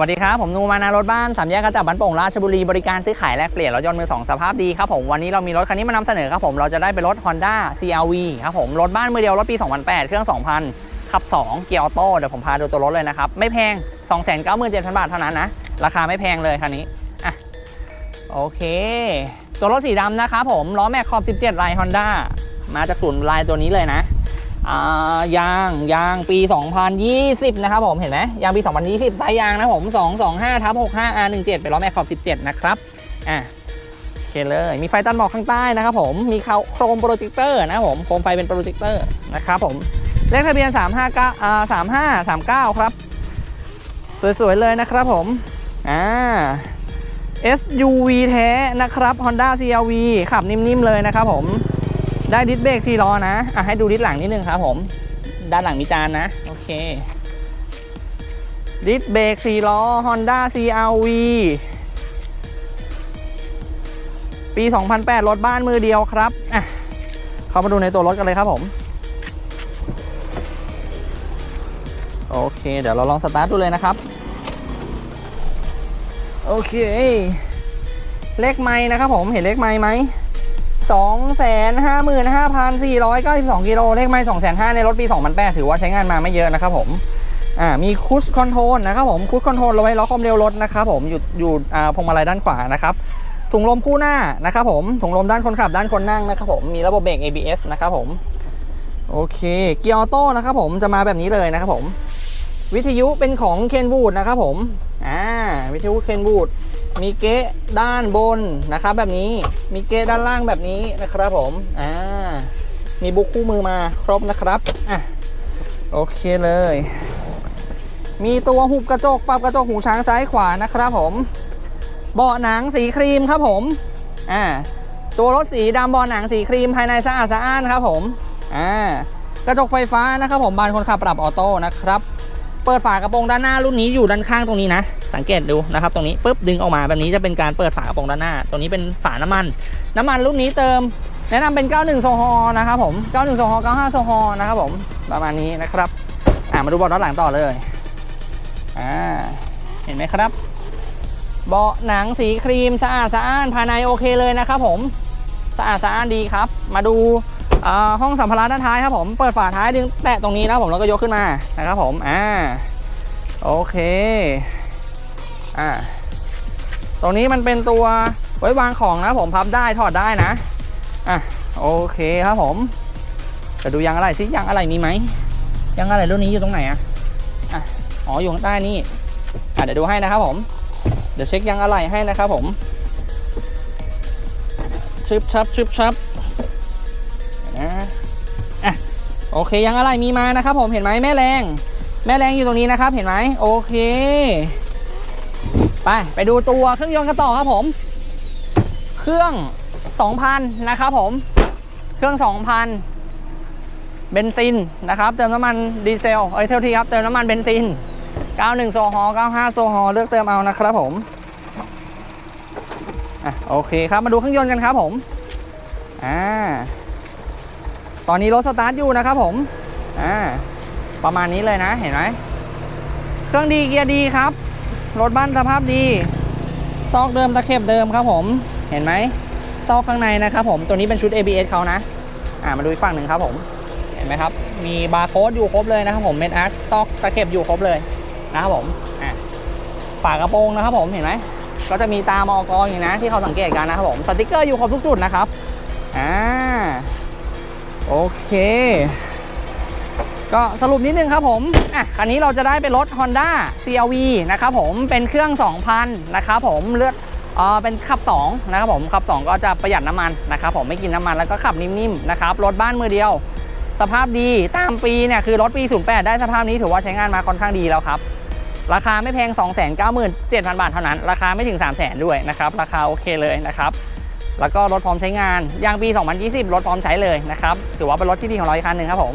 วัสดีครับ ผมนูมานารถบ้านสามแยกกระจับบันโป่งราชบุรีบริการซื้อขายแลกเปลี่ยนรถยนต์มือสองสภาพดีครับผมวันนี้เรามีรถคันนี้มานำเสนอครับผมเราจะได้เป็นรถ Honda CRV ครับผมรถบ้านมือเดียวรถปี 2008 เครื่อง 2000 ขับ 2 เกียร์ออโต้เดี๋ยวผมพาดูตัวรถเลยนะครับ ไม่แพง 297,000 บาทเท่านั้นนะ ราคาไม่แพงเลยคันนี้อะโอเค ตัวรถสีดำนะครับผมล้อแม็กขอบ 17ลาย Honda มาจากศูนย์ลายตัวนี้เลยนะ ยางยางปี 2020 นะครับผมเห็นไหมยางปี 2020ไซส์ยางนะผม 225ทับ65 R17 เป็นล้อแม็กขอบ17 นะครับอะโอเคเลยมีไฟตัดหมอกข้างใต้นะครับผมมีเขาโครมโปรเจคเตอร์นะครับผมโคมไฟเป็นโปรเจคเตอร์นะครับผมเลขทะเบียน 359อ่า3539 ครับ สวย ๆ เลยนะครับผมอ่า SUV แท้นะครับ Honda CRV ขับนิ่ม ๆ เลยนะครับผม ได้ดิสเบรก4ล้อนะอะให้ดูดิสหลังนิดนึงครับผม ด้านหลังมีจานนะ โอเค ดิสเบรก4ล้อ Honda CRV ปี 2008 รถบ้านมือเดียวครับ อะ เข้ามาดูในตัวรถกันเลยครับผม โอเค เดี๋ยวเราลองสตาร์ทดูเลยนะครับ โอเค เลขไม้นะครับผม เห็นเลขไม้ไหม 255,492 กิโลเลขไม่2,500ในรถปี 2008 ถือว่าใช้งานมาไม่เยอะนะครับผมอ่ามีคุชคอนโทรลนะครับผมคุชคอนโทรลเราไว้ล็อกความเร็วรถนะครับผมอยู่อยู่อ่าพวงมาลัยด้านขวานะครับถุงลมคู่หน้านะครับผมถุงลมด้านคนขับด้านคนนั่งนะครับผมมีระบบเบรก ABS นะครับผมโอเคเกียร์ออโต้นะครับผมจะมาแบบนี้เลยนะครับผม วิทยุเป็นของเคนวูดนะครับผมอ่าวิทยุเคนวูด มีเก๊ะด้านบนนะครับแบบนี้มีเก๊ะด้านล่างแบบนี้นะครับผมอ่ามีบุกคู่มือมาครบนะครับอะโอเคเลย มีตัวหุบกระจกปรับกระจกหูช้างซ้ายขวานะครับผมเบาะหนังสีครีมครับผมอ่าตัวรถสีดำเบาะหนังสีครีมภายในสะอาดสะอ้านครับผมอ่ากระจกไฟฟ้านะครับผมบานคนขับปรับออโต้นะครับ เปิดฝากระโปรงด้านหน้ารุ่นนี้อยู่ด้านข้างตรงนี้นะ สังเกตดูนะครับ ตรงนี้ปุ๊บดึงออกมาแบบนี้จะเป็นการเปิดฝากระโปรงด้านหน้า ตรงนี้เป็นฝาน้ำมัน น้ำมันรุ่นนี้เติม แนะนำเป็น 91 โซฮอล์นะครับผม 91 โซฮอล์95 โซฮอล์นะครับผมประมาณนี้นะครับอ่ามาดูเบาะด้านหลังต่อเลยอ่าเห็นไหมครับ เบาะหนังสีครีมสะอาดสะอ้านภายในโอเคเลยนะครับผมสะอาดสะอ้านดีครับ มาดูอ่าห้องสัมภาระด้านท้ายครับผม เปิดฝาท้ายดึงแตะตรงนี้นะครับผมแล้วก็ยกขึ้นมานะครับผม อ่า โอเค อ่าตรงนี้มันเป็นตัวไว้วางของนะผมพับได้ถอดได้นะอะโอเคครับผมจะดูยางอะไรซิยางอะไรมีไหมยางอะไรรุ่นนี้อยู่ตรงไหนอะอะอ๋ออยู่ข้างใต้นี่อะเดี๋ยวดูให้นะครับผม เดี๋ยวเช็คยางอะไรให้นะครับผมชึบชับชึบชับนะอะโอเคยางอะไรมีมานะครับผมเห็นไหมแม่แรง แม่แรงอยู่ตรงนี้นะครับเห็นไหมโอเค ไป ไปดูตัวเครื่องยนต์กันต่อครับผม เครื่อง 2,000 นะครับผม เครื่อง 2,000 เบนซินนะครับ เติมน้ำมันดีเซล เอ้ยเท่าทีครับ เติมน้ำมันเบนซิน 91 โซฮอล์95 โซฮอล์เลือกเติมเอานะครับผมอะโอเคครับ มาดูเครื่องยนต์กันครับผม อ่า ตอนนี้รถสตาร์ทอยู่นะครับผม อ่า ประมาณนี้เลยนะ เห็นไหม เครื่องดีเกียร์ดีครับ รถบ้านสภาพดี ซอกเดิมตะเข็บเดิมครับผมเห็นไหมซอกข้างในนะครับผมตัวนี้เป็นชุด ABS เขานะอ่ามาดูอีกฝั่งหนึ่งครับผมเห็นไหมครับ มีบาร์โค้ดอยู่ครบเลยนะครับผมเม็ดอาร์ตซอกตะเข็บอยู่ครบเลยนะครับผมอ่าฝากระโปรงนะครับผมเห็นไหมก็จะมีตามอกอยู่นะที่เขาสังเกตกันนะครับผมสติกเกอร์อยู่ครบทุกจุดนะครับอ่าโอเค ก็สรุปนิดนึงครับผม อะ คันนี้เราจะได้เป็นรถ Honda CRV นะครับผม เป็นเครื่อง 2,000 นะครับผม เลือดเออเป็นขับ 2 นะครับผม ขับ 2 ก็จะประหยัดน้ำมันนะครับผม ไม่กินน้ำมันแล้วก็ขับนิ่มๆ นะครับ รถบ้านมือเดียว สภาพดี ตามปีเนี่ยคือรถปี 08 ได้สภาพนี้ถือว่าใช้งานมาค่อนข้างดีแล้วครับ ราคาไม่แพง 297,000 บาทเท่านั้น ราคาไม่ถึง 300,000 ด้วยนะครับ ราคาโอเคเลยนะครับแล้วก็รถพร้อมใช้งานยางปี 2020 รถพร้อมใช้เลยนะครับ ถือว่าเป็นรถที่ดีของเราอีกคันหนึ่งครับผม